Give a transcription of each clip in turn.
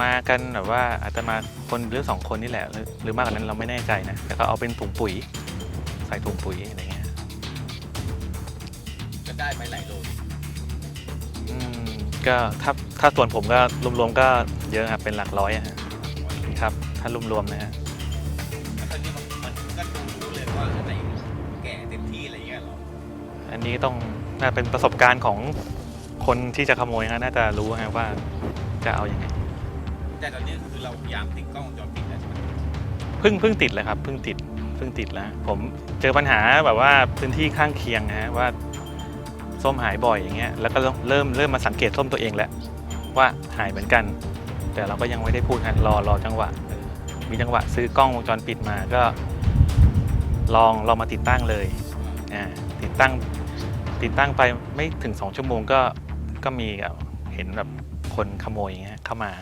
มากันแบบว่าอาจจะมาคนหรือสองคนนี่แหละหรือหรือมากกว่านั้นเราไม่แน่ใจนะแต่ก็เอาเป็นถุงปุ๋ย ใส่ถุงปุ๋ยอะไรเงี้ยจะได้ไปหลายโลอืมก็ถ้าถ้าส่วนผมก็รวมๆก็เยอะครับเป็นหลักร้อยอะฮะครับ ถ้ารวมๆนะฮะแล้วตอนนี้มันมันก็ดูรู้เลยว่าอันไหนแก่เต็มที่อะไรเงี้ยเหรออันนี้ต้องน่าเป็นประสบการณ์ของคนที่จะขโมยฮะน่าจะรู้ฮะว่าจะเอาอยัางไง แต่ตอนนี้คือเราพยายามติดกล้องวงจรปิดแล้วใช่ไหมเพิ่งเพิ่งติดเลยครับเพิ่งติดเพิ่งติดแล้ว ผมเจอปัญหาแบบว่าพื้นที่ข้างเคียงนะฮะว่าส้มหายบ่อยอย่างเงี้ยแล้วก็เริ่มเริ่มมาสังเกตส้มตัวเองแล้วว่าหายเหมือนกัน แต่เราก็ยังไม่ได้พูดฮะรอรอจังหวะ มีจังหวะซื้อกล้องวงจรปิดมาก็ ลองลองมาติดตั้งเลยอ่าติดตั้งติดตั้งไปไม่ถึง2ชั่วโมงก็ก็มีแบบเห็นแบบคนขโมยอย่างเงี้ยเข้ามา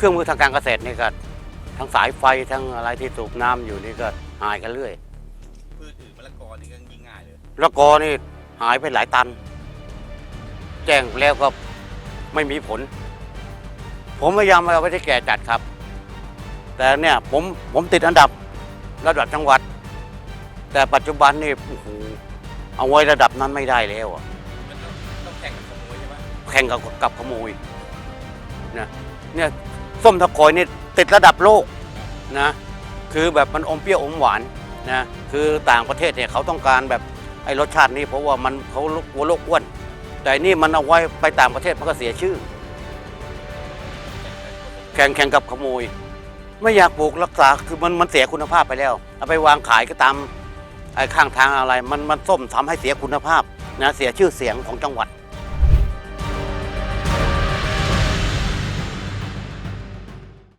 เครื่องมือทางการเกษตรนี่ก็ทั้งสายไฟทั้งอะไรที่สูบน้ำอยู่นี่ก็หายกันเรื่อยพืชอื่นมะละกอนี่ก็ยิ่งง่ายเลยแล้วกอนี่หายไปหลายตัน แจ้งแล้วก็ไม่มีผล ผมพยายามเอาไว้ที่แก่จัดครับ แต่เนี่ยผมผมติดอันดับระดับจังหวัด แต่ปัจจุบันนี่โอ้โหเอาไว้ระดับนั้นไม่ได้แล้วอะมันต้องต้องแข่งกับขโมยใช่ไหมแข่งกับกับขโมยนะเนี่ย ส้มตะกอยนี่ติดระดับโลกนะคือแบบมันอมเปรี้ยวอมหวานนะคือต่างประเทศเนี่ยเขาต้องการแบบไอ้รสชาตินี้เพราะว่ามันเขากลัวโรคอ้วน แต่นี่มันเอาไว้ไปต่างประเทศมันก็เสียชื่อ แข่งแข่งกับขโมย ไม่อยากปลูกรักษาคือมันมันเสียคุณภาพไปแล้ว เอาไปวางขายก็ตามไอ้ข้างทางอะไร มันมันส้มทำให้เสียคุณภาพนะเสียชื่อเสียงของจังหวัด